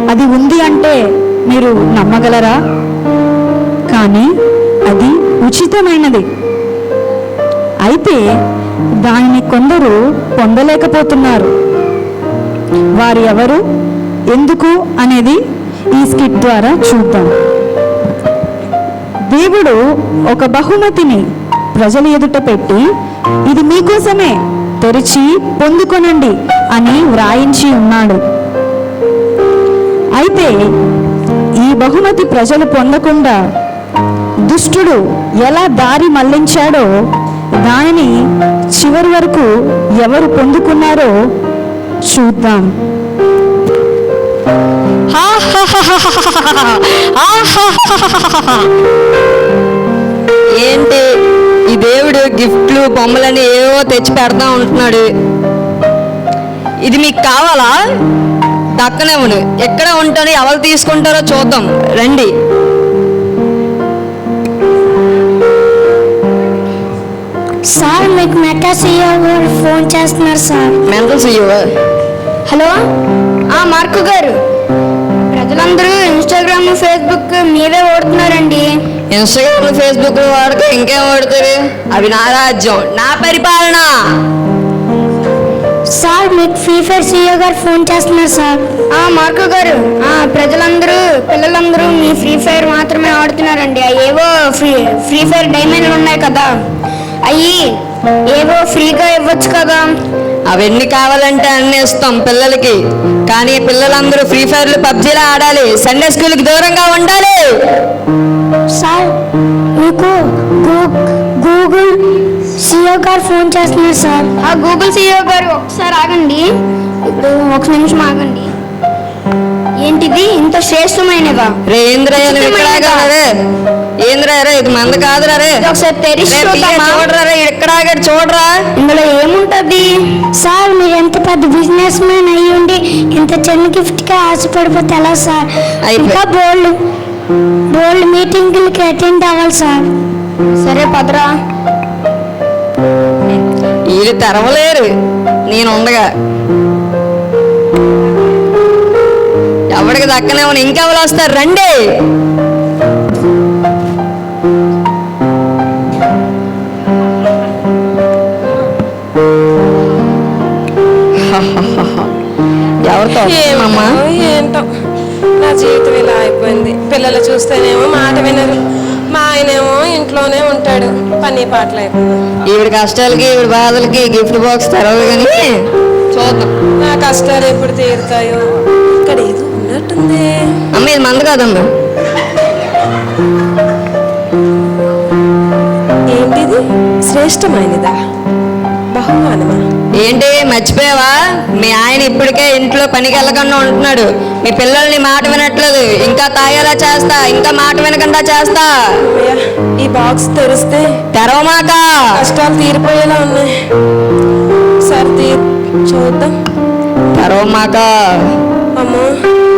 అది ఉంది అంటే మీరు నమ్మగలరా? కానీ అది ఉచితమైనది. అయితే దానిని కొందరు పొందలేకపోతున్నారు. వారు ఎవరు? ఎందుకు అనేది ఈ స్కిట్ ద్వారా చూద్దాం. దేవుడు ఒక బహుమతిని ప్రజల ఎదుట పెట్టి ఇది మీకోసమే తెరిచి పొందుకొనండి అని వ్రాయించి ఉన్నాడు. అయితే ఈ బహుమతి ప్రజలు పొందకుండా దుష్టుడు ఎలా దారి మళ్ళించాడో దానిని చివరి వరకు ఎవరు పొందుకున్నారో చూద్దాం. ఏంటి? ఈ దేవుడు గిఫ్ట్లు బొమ్మలని ఏవో తెచ్చి పెడతా ఉంటున్నాడు. ఇది మీకు కావాలా? దక్కనివ్వను ఎక్కడ ఉంటానో ఎవరు తీసుకుంటారో చూద్దాం. రండి. సార్ మీకు మెటా సీఈఓ గారు ఫోన్ చేస్తున్నారు సార్. Mental CEO? హలో? ఆ మార్కు గారు. ప్రజలందరూ ఇన్స్టాగ్రామ్ ఫేస్బుక్ మీదే ఓడుతున్నారండి ఇన్స్టాగ్రామ్ ఫేస్బుక్ వాడక ఇంకేం వాడతారు? అవి నా రాజ్యం. నా పరిపాలన. గారు ఫోన్ చేస్తున్నారు సార్. ఆ మార్కు గారు. ఆ ప్రజలందరూ పిల్లలందరూ మీ ఫ్రీ ఫైర్ మాత్రమే ఆడుతున్నారండి. ఆ ఏవో ఫ్రీ ఫ్రీ ఫైర్ డైమండ్లు ఉన్నాయి కదా. అయ్యి ఏవో ఫ్రీగా ఇవ్వచ్చు కదా. అవన్నీ కావాలంటే అన్ని ఇస్తాం పిల్లలకి. కానీ పిల్లలందరూ ఫ్రీ ఫైర్లు పబ్జీలో ఆడాలి. సండే స్కూల్కి దూరంగా ఉండాలి. సార్ మీకు గూగుల్ సీఈఓ గారు ఫోన్ చేస్తున్నారు సార్ ఆ గూగుల్ సీఈఓ గారు ఒకసారి ఆగండి. ఇప్పుడు ఒక నిమిషం ఆగండి. ఏంటిది? ఇంత శ్రేష్టమైనదా రే ఏంద్రయ్య నువ్వు ఇక్కడ ఆగావు. రే ఏంద్రయ్య రే ఇది మంద కాదురా రే. ఇది ఒకసారి తెరిచి చూద్దామా? చూడరా రే ఇక్కడ ఆగాడు చూడరా? ఇందులో ఏముంటది? సార్ మీరు ఎంత పెద్ద బిజినెస్ మ్యాన్ అయ్యి ఉండి ఇంత చిన్న గిఫ్ట్కి ఆశపడిపోతే ఎలా సార్ అయిపోయి- ఇంకా బోల్డ్ బోల్డ్ మీటింగ్లకి అటెండ్ అవ్వాలి సార్ సరే పదరా. వీళ్ళు తెరవలేరు. నేను ఉండగా ఎవరికి దక్కనే ఇంకెవరు వస్తారు? రండి. ఎవరితో వస్తున్నామ్మా ఏంటో. నా జీవితం ఇలా అయిపోయింది. పిల్లలు చూస్తేనేమో మాట వినరు. మా ఆయనేమో ఇంట్లోనే ఉంటాడు. పని పాట లేకుండా ఈవిడ కష్టాలకి ఈవిడ బాధలకి గిఫ్ట్ బాక్స్ తెరవదు కానీ చూద్దాం. నా కష్టాలు ఎప్పుడు తీరుతాయో. ఇక్కడ ఏదో ఉన్నట్టుంది. అమ్మ ఇది మంద కాదమ్మా ఏంటిది? శ్రేష్టమైనదా? బహుమానమా? ఏంటి మర్చిపోయావా? మీ ఆయన ఇప్పటికే ఇంట్లో పనికి వెళ్ళకుండా ఉంటున్నాడు. మీ పిల్లల్ని మాట వినట్లేదు. ఇంకా తాగేలా చేస్తా ఇంకా మాట వినకుండా చేస్తా. ఈ బాక్స్ తెరిస్తే తెరవమాక. కష్టాలు తీరిపోయేలా ఉన్నాయి. సరే తీ చూద్దాం. తెరవమాక. అమ్మో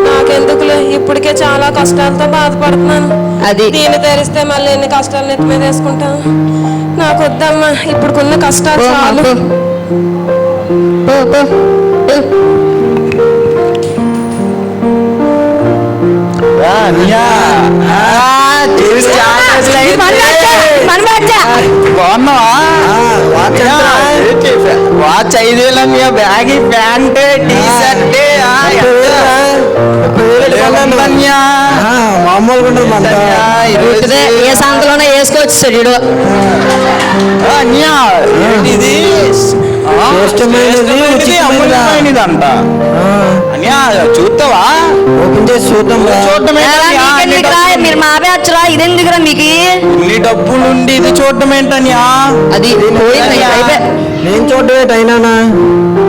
నాకెందుకులే? ఇప్పటికే చాలా కష్టాలతో బాధపడుతున్నాను. అది. దీన్ని తెరిస్తే మళ్ళీ ఎన్ని కష్టాలు నెత్తి మీద వేసుకుంటాను నాకు వద్దమ్మా ఇప్పుడుకున్న కష్టాలు చాలు. వాచ్ ఐదు వేల బ్యాగ్ ప్యాంట్ టీ షర్ట్ మామూలుగా ఉండదు మన ఏ సాంతలోనే వేసుకోవచ్చు వీడు. ఇది? అంట అన్యా చూస్తావా? ఓపెన్ చేసి చూద్దాం. చూడటమే మీరు మా ఇదెందుకురా మీకు? డబ్బులుండి ఇది చూడటం ఏంటన్యా అది నేను చూడటం అయినానా?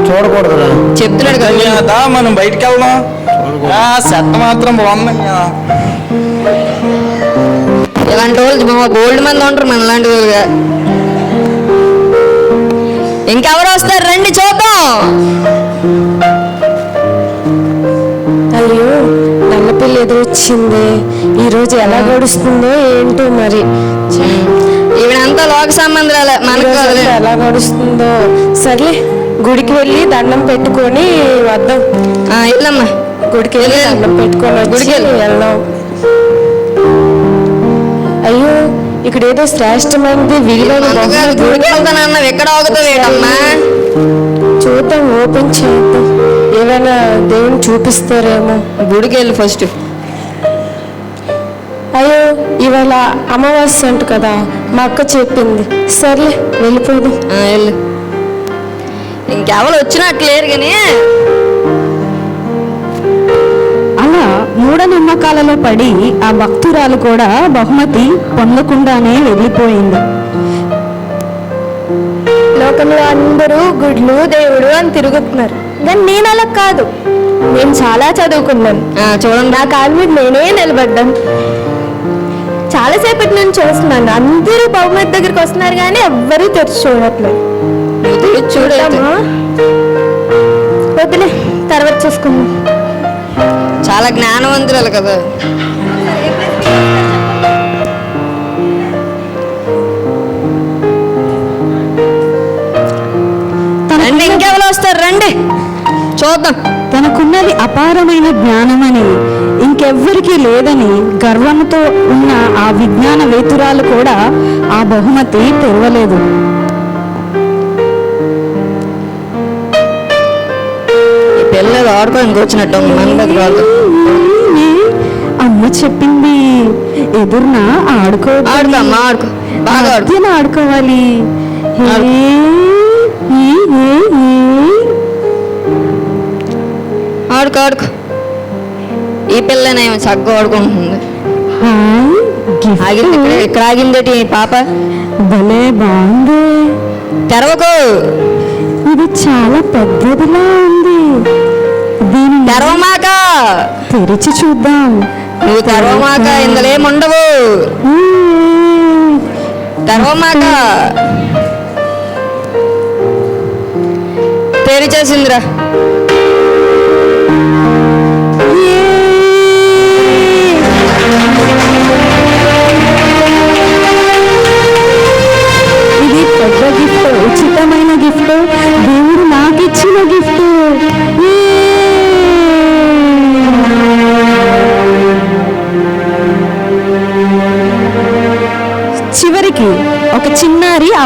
చూడకూడదురా చెప్తున్నాడు కదా. మనం బయటికి వెళ్దాం ఆ, సెట్ మాత్రం బాగుందన్యా. ఇలాంటి వాళ్ళు గోల్డ్ మంది ఉంటారు మన లాంటి వాళ్ళుగా. ఇంకెవరు వస్తారు? రండి చూద్దాం. అయ్యో నల్లపిల్లి ఎదురొచ్చింది ఈరోజు ఎలా గడుస్తుందో ఏంటో మరి. ఈవిడంతా లోక సంబంధాలే మనకు ఎలా గడుస్తుందో. సర్లే గుడికి వెళ్ళి దండం పెట్టుకొని వద్దాం. ఇల్లమ్మా గుడికి వెళ్ళి. దండం పెట్టుకొని గుడికి వెళ్ళు. వెళ్దాం. అయ్యో ఇక్కడ ఏదో శ్రేష్టమైనది విలువైన వెళ్తానన్నావు ఎక్కడ చూద్దాం ఓపెన్ చేద్దాం. ఏమైనా దేవుని చూపిస్తారేమో. గుడికి వెళ్ళి ఫస్ట్. అయ్యో ఇవాళ అమావాస్య అంట కదా మా అక్క చెప్పింది. సర్లే వెళ్ళిపోదాం. వెళ్ళు. ఇంకెవరు వచ్చినట్టు లేరు కానీ మూఢనమ్మకాలలో పడి ఆ భక్తురాలు కూడా బహుమతి పొందకుండానే వెళ్ళిపోయింది. లోకంలో అందరూ గుడ్లు దేవుడు అని తిరుగుతున్నారు. కానీ నేను అలా కాదు. నేను చాలా చదువుకున్నాను. చూడండి నా కాళ్ళ మీద నేనే నిలబడ్డాను. చాలాసేపటి నుంచి చూస్తున్నాను అందరూ బహుమతి దగ్గరికి వస్తున్నారు కానీ ఎవ్వరూ తెరిచి చూడట్లేదు. నువ్వు తెరిచి చూడు అయితే. చూద్దామా? వద్దులే తర్వాత చూసుకుందాం. చాలా జ్ఞానవంతురాలు కదా. రండి ఇంకెవరు వస్తారు? రండి. చూద్దాం. తనకున్నది అపారమైన జ్ఞానమని ఇంకెవ్వరికీ లేదని గర్వంతో ఉన్న ఆ విజ్ఞాన వేతురాలు కూడా ఆ బహుమతి తెరవలేదు. ఈ పిల్లలు ఆడుకోనికి వచ్చినట్టు దగ్గర వాళ్ళు. అమ్మ చెప్పింది ఎదురున ఆడుకో ఆడుకో అమ్మా ఆడుకో. బాగా ఆడుకో. ఆడుకోవాలి. ఆడుకో. ఆడుకో ఈ పిల్లనేమో చక్కగా ఆడుకుంటుంది. ఆగింది ఇక్కడ ఆగిందేటి పాప? భలే బాగుంది. తెరవకు. ఇది చాలా పెద్దదిలా ఉంది. తెరవమాక తెరిచి చూద్దాం. నువ్వు తెరవమాక ఇందులో ఏముండవు మ్మ్. తెరవమాక తెరిచేసిందిరా.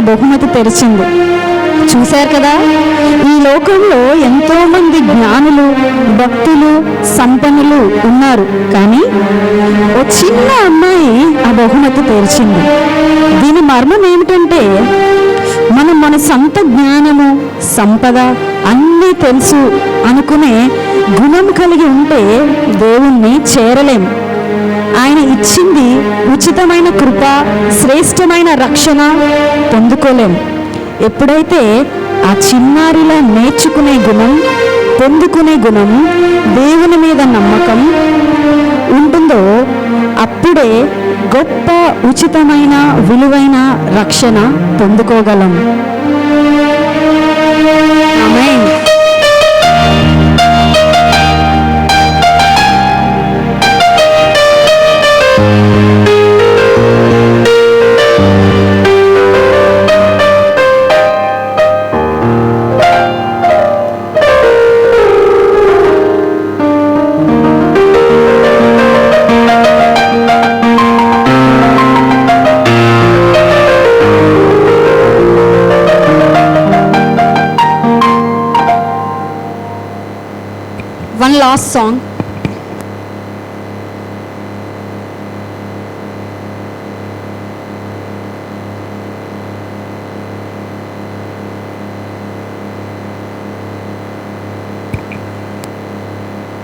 బహుమతి తెరిచింది. చూశారు కదా? ఈ లోకంలో ఎంతో మంది జ్ఞానులు భక్తులు సంపన్నులు ఉన్నారు. కానీ ఓ చిన్న అమ్మాయి ఆ బహుమతి తెరిచింది. దీని మర్మం ఏమిటంటే మనం మన సొంత జ్ఞానము సంపద అన్నీ తెలుసు అనుకునే గుణం కలిగి ఉంటే దేవుణ్ణి చేరలేము ఆయన ఇచ్చింది ఉచితమైన కృప శ్రేష్టమైన రక్షణ పొందుకోలేం. ఎప్పుడైతే ఆ చిన్నారిలా నేర్చుకునే గుణం పొందుకునే గుణం దేవుని మీద నమ్మకం ఉంటుందో అప్పుడే గొప్ప ఉచితమైన విలువైన రక్షణ పొందుకోగలం. One last song.